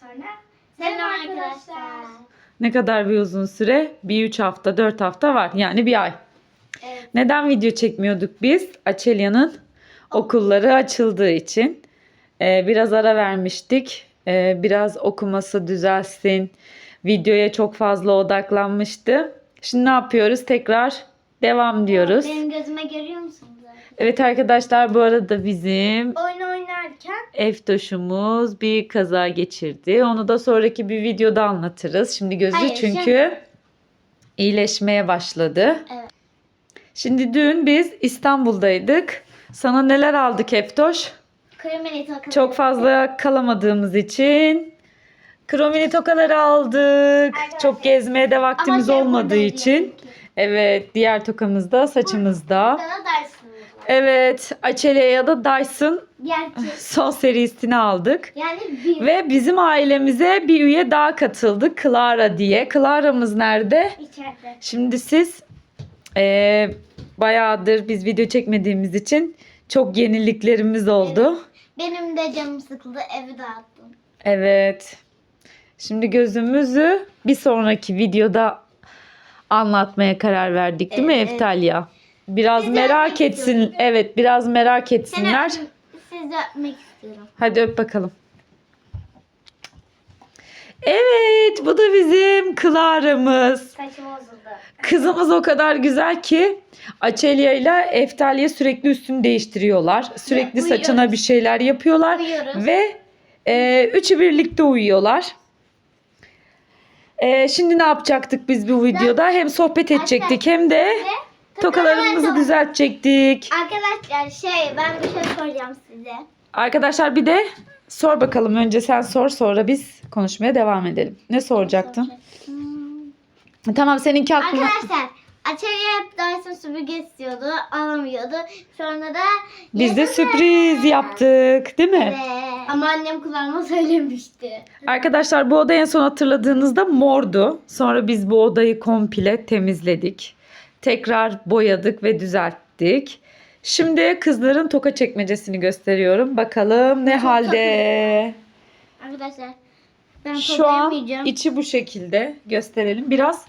sonra. Selam arkadaşlar. Ne kadar bir uzun süre? Bir üç hafta, dört hafta var. Yani bir ay. Evet. Neden video çekmiyorduk biz? Açelya'nın okulları açıldığı için. Ee, biraz ara vermiştik. Ee, biraz okuması düzelsin. Videoya çok fazla odaklanmıştı. Şimdi ne yapıyoruz? Tekrar devam diyoruz. Benim gözüme görüyor musunuz? Evet arkadaşlar bu arada bizim Oyun oynarken Eftoş'umuz bir kaza geçirdi. Onu da sonraki bir videoda anlatırız. Şimdi gözü Hayır, çünkü iyileşmeye başladı. Evet. Şimdi dün biz İstanbul'daydık. Sana neler aldık Eftoş? takım. Çok fazla kalamadığımız için kromini tokaları aldık. Çok gezmeye de vaktimiz olmadığı için. Evet, diğer tokamız da saçımızda. Daha dersiniz var. Evet, Açelya'ya da Dyson Gerçek. son serisini aldık. Yani bir Ve bizim ailemize bir üye daha katıldı. Clara diye. Clara'mız nerede? içeride. Şimdi siz eee bayağıdır biz video çekmediğimiz için çok yeniliklerimiz oldu. Benim de canım sıkıldı evi dağıttım. Evet. Şimdi gözümüzü bir sonraki videoda anlatmaya karar verdik değil mi Evet. Biraz Siz merak öpmek etsin. istiyorum. Evet, biraz merak Seni etsinler. öpmek- sizi öpmek istiyorum. Hadi öp bakalım. Evet, bu da bizim Clara'mız. Saçım bozuldu. Kızımız o kadar güzel ki Açelya ile Eftalya sürekli üstünü değiştiriyorlar. Sürekli uyuyoruz. saçına bir şeyler yapıyorlar. Uyuyoruz. Ve e, üçü birlikte uyuyorlar. E, şimdi ne yapacaktık biz bu videoda? Hem sohbet edecektik hem de Ve tokalarımızı tokalarımı- düzeltecektik. Arkadaşlar şey ben bir şey soracağım size. Arkadaşlar bir de sor bakalım. Önce sen sor sonra biz konuşmaya devam edelim. Ne soracaktın? Tamam seninki aklına... Arkadaşlar Açelya hep Dyson süpürge istiyordu. Alamıyordu. Sonra da Biz de sürpriz yaptık değil mi? Evet. Ama annem kulağıma söylemişti. Arkadaşlar bu oda en son hatırladığınızda mordu. Sonra biz bu odayı komple temizledik. Tekrar boyadık ve düzelttik. Şimdi kızların toka çekmecesini gösteriyorum. Bakalım ne halde. Arkadaşlar ben Şu an içi bu şekilde gösterelim. Biraz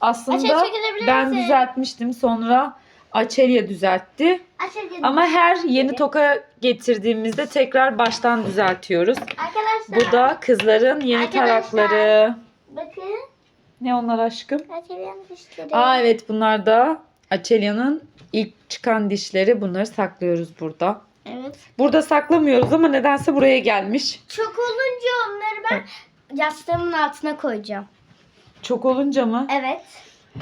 aslında ben misin? düzeltmiştim. Sonra Açelya düzeltti. Açelya- Ama her yeni toka getirdiğimizde tekrar baştan düzeltiyoruz. Arkadaşlar Bu da kızların yeni tarakları. bakın Ne onlar aşkım? Açelya'nın dişleri. Aa evet bunlar da Açelya'nın ilk çıkan dişleri. Bunları saklıyoruz burada. Evet. Burada saklamıyoruz ama nedense buraya gelmiş. Çok olunca onları ben yastığımın altına koyacağım. Çok olunca mı? Evet.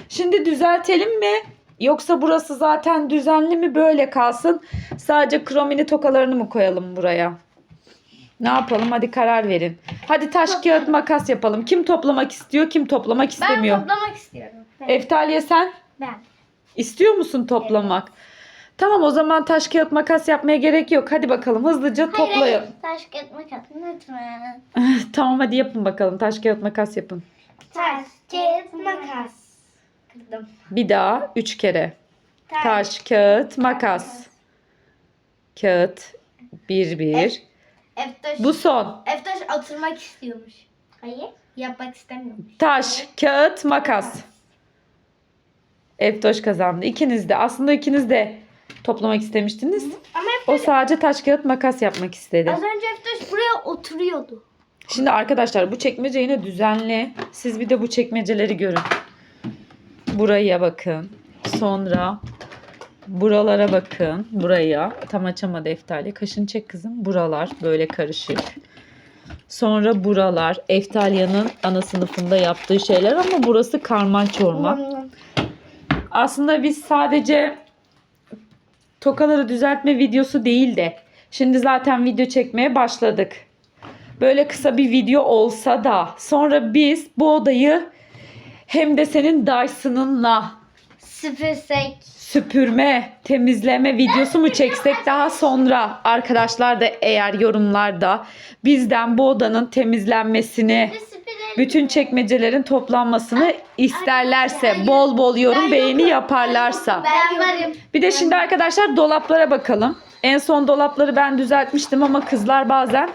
Şimdi düzeltelim mi? Yoksa burası zaten düzenli mi böyle kalsın? Sadece kromini tokalarını mı koyalım buraya? Ne yapalım? Hadi karar verin. Hadi taş kağıt makas yapalım. Kim toplamak istiyor, kim toplamak istemiyor? Ben toplamak istiyorum. Ben. Eftalya sen ben. istiyor musun toplamak? Tamam o zaman taş kağıt makas yapmaya gerek yok. Hadi bakalım hızlıca Hayır, toplayın. hayır. Taş kağıt makas lütfen. tamam hadi yapın bakalım. Taş kağıt makas yapın. Taş kağıt makas. Kırdım. Bir daha üç kere. Taş, kağıt, makas. Kağıt. Bir bir. Eftaş, Bu son. Eftaş oturmak istiyormuş. Hayır. Yapmak istemiyormuş. Taş, kağıt, makas. Eftoş kazandı. İkiniz de. Aslında ikiniz de toplamak istemiştiniz. Ama O sadece taş, kağıt, makas yapmak istedi. az önce Eftaş buraya oturuyordu. Şimdi arkadaşlar bu çekmece yine düzenli. Siz bir de bu çekmeceleri görün. Buraya bakın. Sonra buralara bakın. Buraya. Tam açamadı Eftalya. Kaşını çek kızım. Buralar böyle karışık. Sonra buralar. Eftalya'nın ana sınıfında yaptığı şeyler ama burası karman çorman. Aslında biz sadece tokaları düzeltme videosu değil de şimdi zaten video çekmeye başladık. Böyle kısa bir video olsa da sonra biz bu odayı hem de senin Dyson'ınla Süpürsek. Süpürme, temizleme videosu mu çeksek daha sonra? Arkadaşlar da eğer yorumlarda bizden bu odanın temizlenmesini bütün çekmecelerin toplanmasını isterlerse bol bol yorum beğeni yaparlarsa. Bir de şimdi arkadaşlar dolaplara bakalım. En son dolapları ben düzeltmiştim ama kızlar bazen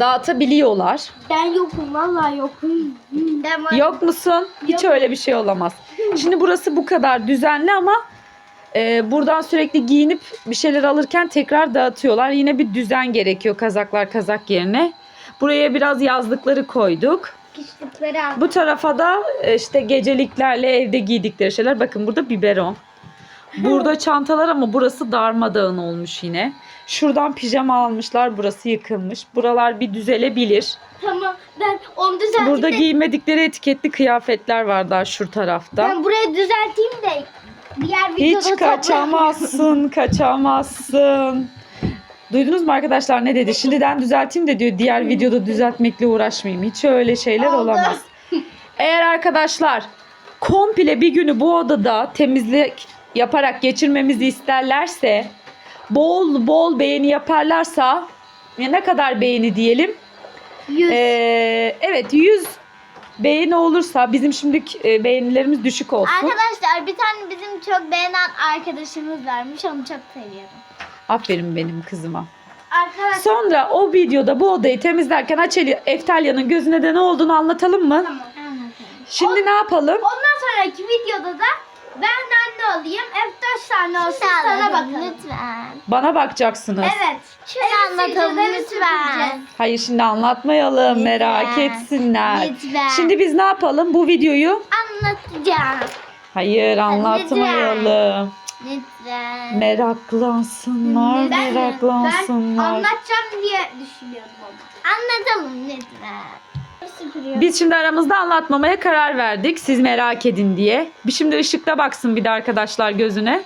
dağıtabiliyorlar. Ben yokum vallahi yokum. Ben var. Yok musun? Hiç öyle bir şey olamaz. Şimdi burası bu kadar düzenli ama e, buradan sürekli giyinip bir şeyler alırken tekrar dağıtıyorlar. Yine bir düzen gerekiyor kazaklar kazak yerine. Buraya biraz yazlıkları koyduk. Al. Bu tarafa da e, işte geceliklerle evde giydikleri şeyler. Bakın burada biberon. Burada çantalar ama burası darmadağın olmuş yine. Şuradan pijama almışlar. Burası yıkılmış. Buralar bir düzelebilir. Tamam ben onu düzelteyim Burada de- giymedikleri etiketli kıyafetler var daha şu tarafta. Ben burayı düzelteyim de diğer videoda Hiç kaçamazsın, kaçamazsın. Duydunuz mu arkadaşlar ne dedi? Şimdiden düzelteyim de diyor diğer videoda düzeltmekle uğraşmayayım. Hiç öyle şeyler Oldu. olamaz. Eğer arkadaşlar komple bir günü bu odada temizlik yaparak geçirmemizi isterlerse bol bol beğeni yaparlarsa ya ne kadar beğeni diyelim? Yüz. Ee, evet 100 beğeni olursa bizim şimdilik e, beğenilerimiz düşük olsun. Arkadaşlar bir tane bizim çok beğenen arkadaşımız varmış. Onu çok seviyorum. Aferin benim kızıma. Arkadaşlar Sonra o videoda bu odayı temizlerken Açeli Eftalya'nın gözüne de ne olduğunu anlatalım mı? tamam. Şimdi ne yapalım? Ondan sonraki videoda da ben anne olayım. F4 tane olsun sana bakalım. Lütfen. Bana bakacaksınız. Evet. Şöyle anlatalım lütfen. Hayır şimdi anlatmayalım. Lütfen. Merak etsinler. Lütfen. Şimdi biz ne yapalım? Bu videoyu Anlatacağım. hayır anlatmayalım. Lütfen. Meraklansınlar, Ben- meraklansınlar. Ben anlatacağım diye düşünüyordum ama. Anlatalım lütfen. Biz şimdi aramızda anlatmamaya karar verdik. Siz merak edin diye. Bir şimdi ışıkta baksın bir de arkadaşlar gözüne.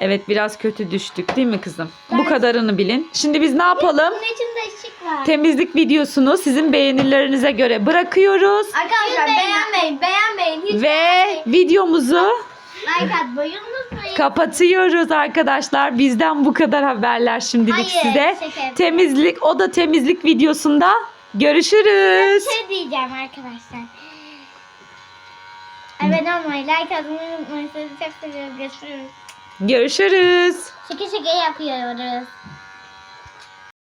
Evet biraz kötü düştük değil mi kızım? Bu Ben- kadarını bilin. Şimdi biz ne yapalım? Bunun içinde ışık var. Temizlik videosunu sizin beğenilerinize göre bırakıyoruz. Arkadaşlar beğenmeyin, beğenmeyin. Hiç Ve videomuzu like atmayı unutmayın. Kapatıyoruz arkadaşlar. Bizden bu kadar haberler şimdilik Hayır, size. yapıyorum. Temizlik, o da temizlik videosunda görüşürüz. Şey diyeceğim arkadaşlar. Abone olmayı, like atmayı unutmayın. Sizi çok. Görüşürüz. Görüşürüz. Şaka şaka yapıyoruz.